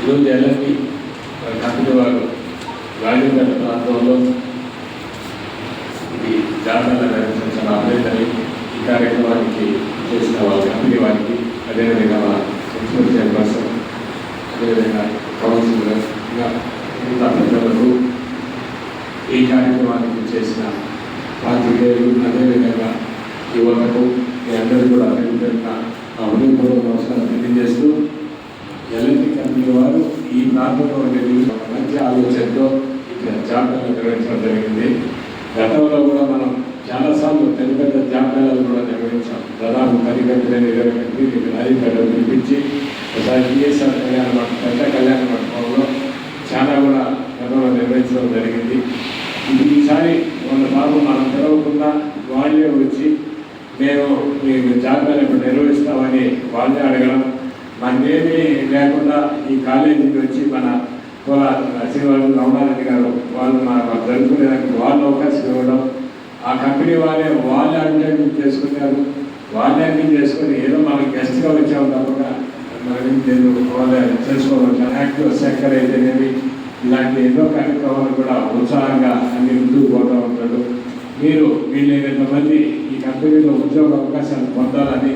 ఈరోజు L&T company వారు రాజంపేట ప్రాంతంలో ఇది జాతర నిర్వహించిన అభ్యర్థి ఈ కార్యక్రమానికి చేసిన వాళ్ళ కంపెనీ వారికి అదేవిధంగా మా మున్సిపల్ చైర్పర్సన్ అదేవిధంగా కౌన్సిలర్ ఇంకా మిగతా పెద్దలకు ఈ కార్యక్రమానికి చేసిన పాత్రికేయులు అదేవిధంగా యువతకు మీ అందరికీ కూడా అభివృద్ధి హృదయపూర్వక నమస్కారం తెలియజేస్తూ ఈ ఉండేది మంచి ఆలోచనతో ఇక్కడ జాబితాలు నిర్వహించడం జరిగింది. గతంలో కూడా మనం చాలాసార్లు పెద్ద పెద్ద జాబితాలు కూడా నిర్వహించాం. దాదాపు పది గంటల ఇరవై గంటలు ఇక్కడ హరిపేట పిలిపించి ఒకసారి టీఎస్ఆర్ కళ్యాణ మండపం పెద్ద కళ్యాణ మండపంలో చాలా కూడా గతంలో నిర్వహించడం జరిగింది. ఈసారి వాళ్ళ బాబు మనం తెలవకుండా వాళ్ళే వచ్చి మేము మీకు జాతర ఇప్పుడు నిర్వహిస్తామని వాళ్ళే అడగడం మనదేమీ లేకుండా ఈ కాలేజీకి వచ్చి మన కుల శ్రీవారు రమణారెడ్డి గారు వాళ్ళు మన జరుపుకునేదానికి వాళ్ళు అవకాశం ఇవ్వడం ఆ కంపెనీ వాళ్ళే వాళ్ళే అడ్వర్టైజ్మెంట్ చేసుకున్నారు వాళ్ళే అన్ని చేసుకుని ఏదో మనం గెస్ట్గా వచ్చాము తప్పక మనం వాళ్ళే చేసుకోవచ్చు యాక్టివ్ సెక్టర్ అయితేనేమి ఇలాంటి ఎన్నో కార్యక్రమాలు కూడా ఉత్సాహంగా అన్ని ముందుకు పోతూ ఉంటాడు మీరు వీళ్ళైనంత మంది ఈ కంపెనీలో ఉద్యోగ అవకాశాలు పొందాలని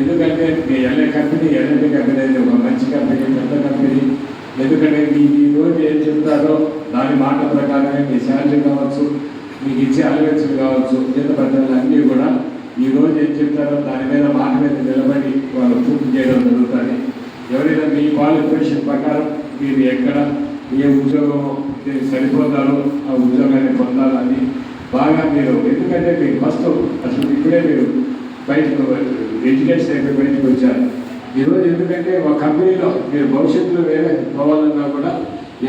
ఎందుకంటే మీ ఎల్ఏ కంపెనీ ఎల్ఎండి కంపెనీ అనేది ఒక మంచి కంపెనీ పెద్ద కంపెనీ. ఎందుకంటే మీకు ఈ రోజు ఏం చెప్తారో దాని మాట ప్రకారమే మీ శాలరీ కావచ్చు మీకు ఇచ్చే అలవెన్సులు కావచ్చు జీత పద్ధతులు అన్నీ కూడా ఈ రోజు ఏం చెప్తారో దాని మీద మాట మీద నిలబడి వాళ్ళు పూర్తి చేయడం జరుగుతుంది. ఎవరైనా మీ క్వాలిఫికేషన్ ప్రకారం మీరు ఎక్కడ ఏ ఉద్యోగం సరిపోతారో ఆ ఉద్యోగాన్ని పొందాలని బాగా మీరు ఎందుకంటే మీకు ఫస్ట్ అసలు ఇప్పుడే మీరు బయటకు ఎడ్యుకేషన్ అయిపోయి బయటకు వచ్చారు. ఈరోజు ఎందుకంటే ఒక కంపెనీలో మీరు భవిష్యత్తులో వేరే పోవాలన్నా కూడా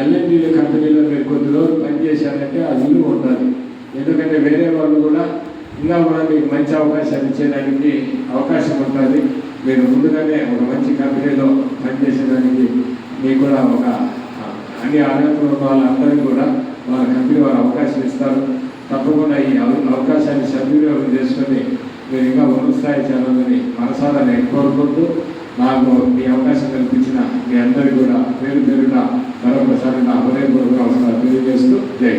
ఎల్ఎన్డీల కంపెనీలో మీరు కొద్ది రోజులు పనిచేశారంటే ఆ విలువ ఉండాలి. ఎందుకంటే వేరే వాళ్ళు కూడా ఇంకా కూడా మీకు మంచి అవకాశాలు ఇచ్చేదానికి అవకాశం ఉంటుంది. మీరు ముందుగానే ఒక మంచి కంపెనీలో పనిచేసేదానికి మీకు కూడా ఒక అన్ని అర్హతలు వాళ్ళందరికీ కూడా వాళ్ళ కంపెనీ వారు అవకాశం ఇస్తారు. తప్పకుండా ఈ అవ- అవకాశాన్ని సద్వినియోగం చేసుకొని మీరు ఇంకా ఉన్నత స్థాయి చేయాలని మనసారా నేను కోరుకుంటూ నాకు మీ అవకాశం కల్పించిన మీ అందరికీ కూడా పేరు పేరున మరొకసారి నా హృదయపూర్వక అవసరాలు తెలియజేస్తూ జై